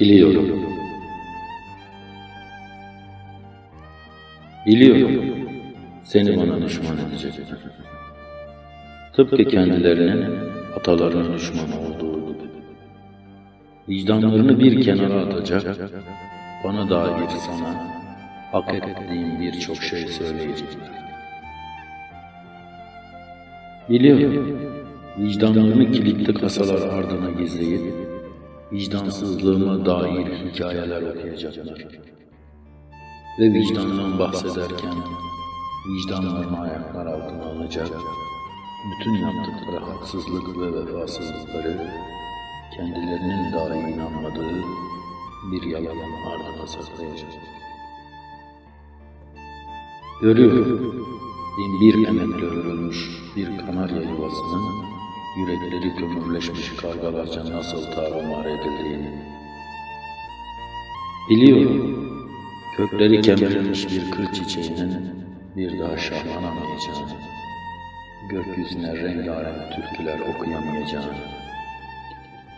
Biliyorum. Biliyorum. Seni bana düşman edecekler. Tıpkı kendilerinin atalarına düşman olduğu gibi. Vicdanlarını bir kenara atacak, bana dair sana hak ettiğim birçok şey söyleyecekler. Biliyorum. Vicdanlarını kilitli kasalar ardına gizleyip vicdansızlığıma dair hikayeler okuyacaklar. Ve vicdandan bahsederken vicdanlarını ayaklar altına alacak, bütün yaptıkları haksızlık ve vefasızlıkları kendilerinin dahi inanmadığı bir yalanın ardına saklayacak. Görüyorum. Bin bir emekle örülmüş bir kanarya yuvasının yürekleri kömürleşmiş kargalarca nasıl tarumar edildiğini. Biliyorum. Kökleri kemirilmiş bir kır çiçeğinin bir daha şahlanamayacağını, gökyüzüne rengarenk türküler okuyamayacağını.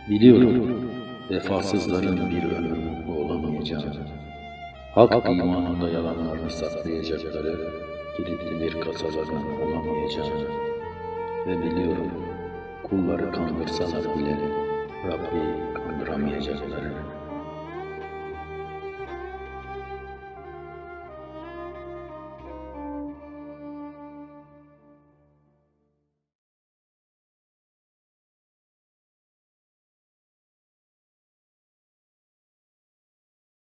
Biliyorum. Vefasızların bir ömür mutlu olamayacağını. Hak imanında yalanlarını saklayacakları kilitli bir kasalarının olamayacağını ve biliyorum kulları kandırsalar bile Rabbi kandıramayacaklarını.